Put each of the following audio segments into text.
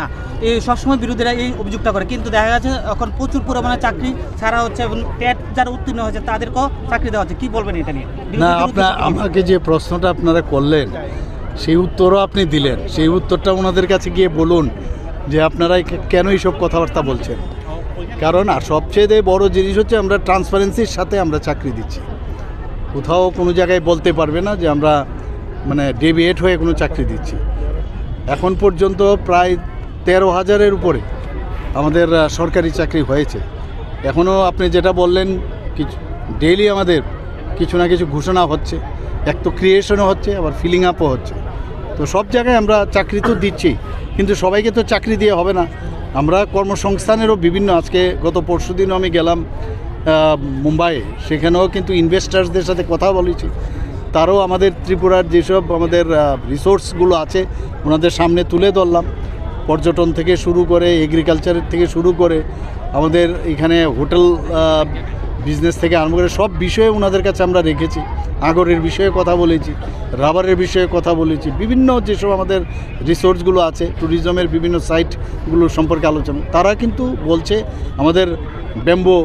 না। এই সবসময় বিরোধীরা এই অভিযোগটা করে। কিন্তু দেখা গেছে এখন প্রচুর পরিমাণে চাকরি ছাড়া হচ্ছে এবং টেট যারা উত্তীর্ণ হয়েছে তাদেরকেও চাকরি দেওয়া হচ্ছে। কি বলবেন এটা নিয়ে? না আপনার আমাকে যে প্রশ্নটা আপনারা করলেন সেই উত্তরও আপনি দিলেন। সেই উত্তরটা ওনাদের কাছে গিয়ে বলুন যে আপনারা কেন এইসব কথাবার্তা বলছেন? কারণ আর সবচেয়ে বড় জিনিস হচ্ছে আমরা ট্রান্সপারেন্সির সাথে আমরা চাকরি দিচ্ছি। কোথাও কোনো জায়গায় বলতে পারবে না যে আমরা মানে ডেভিয়েট হয়ে কোনো চাকরি দিচ্ছি। এখন পর্যন্ত প্রায় তেরো হাজারের উপরে আমাদের সরকারি চাকরি হয়েছে। এখনও আপনি যেটা বললেন, কিছু ডেইলি আমাদের কিছু না কিছু ঘোষণা হচ্ছে। এক তো ক্রিয়েশনও হচ্ছে, আবার ফিলিং আপও হচ্ছে। তো সব জায়গায় আমরা চাকরি তো দিচ্ছি, কিন্তু সবাইকে তো চাকরি দিয়ে হবে না। আমরা কর্মসংস্থানেরও বিভিন্ন, আজকে গত পরশু দিনও আমি গেলাম মুম্বাইয়ে। সেখানেও কিন্তু ইনভেস্টার্সদের সাথে কথা বলেছি। তারও আমাদের ত্রিপুরার যেসব আমাদের রিসোর্সগুলো আছে, ওনাদের সামনে তুলে ধরলাম। পর্যটন থেকে শুরু করে এগ্রিকালচারের থেকে শুরু করে আমাদের এখানে হোটেল বিজনেস থেকে আরম্ভ করে সব বিষয়ে ওনাদের কাছে আমরা রেখেছি। আগরের বিষয়ে কথা বলেছি, রাবারের বিষয়ে কথা বলেছি, বিভিন্ন যেসব আমাদের রিসোর্সগুলো আছে ট্যুরিজমের বিভিন্ন সাইটগুলো সম্পর্কে আলোচনা। তারা কিন্তু বলছে, আমাদের ব্যাম্বো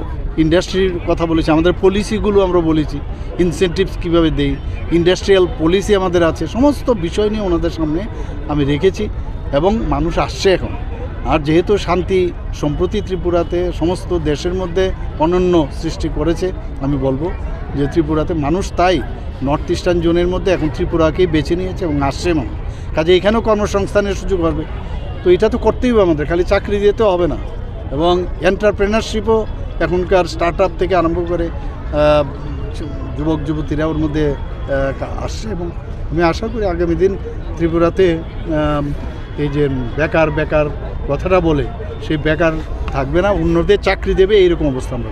ইন্ডাস্ট্রির কথা বলেছি, আমাদের পলিসিগুলো আমরা বলেছি ইনসেন্টিভস কীভাবে দেই ইন্ডাস্ট্রিয়াল পলিসি আমাদের আছে, সমস্ত বিষয় নিয়ে ওনাদের সামনে আমি রেখেছি। এবং মানুষ আসছে এখন। আর যেহেতু শান্তি, সম্প্রতি ত্রিপুরাতে সমস্ত দেশের মধ্যে অনন্য সৃষ্টি করেছে, আমি বলব যে ত্রিপুরাতে মানুষ তাই নর্থ ইস্টার্ন জোনের মধ্যে এখন ত্রিপুরাকেই বেছে নিয়েছে এবং আসছে মানুষ। কাজে এখানেও কর্মসংস্থানের সুযোগ হবে। তো এটা তো করতেই হবে আমাদের, খালি চাকরি দিতে হবে না। এবং এন্টারপ্রেনারশিপও এখনকার স্টার্ট আপ থেকে আরম্ভ করে যুবক, যুবতীরা ওর মধ্যে আসছে এবং আমি আশা করি আগামী দিন ত্রিপুরাতে এই যে বেকার বেকার কথাটা বলে, সেই বেকার থাকবে না, অন্যদের চাকরি দেবে, এইরকম অবস্থা আমরা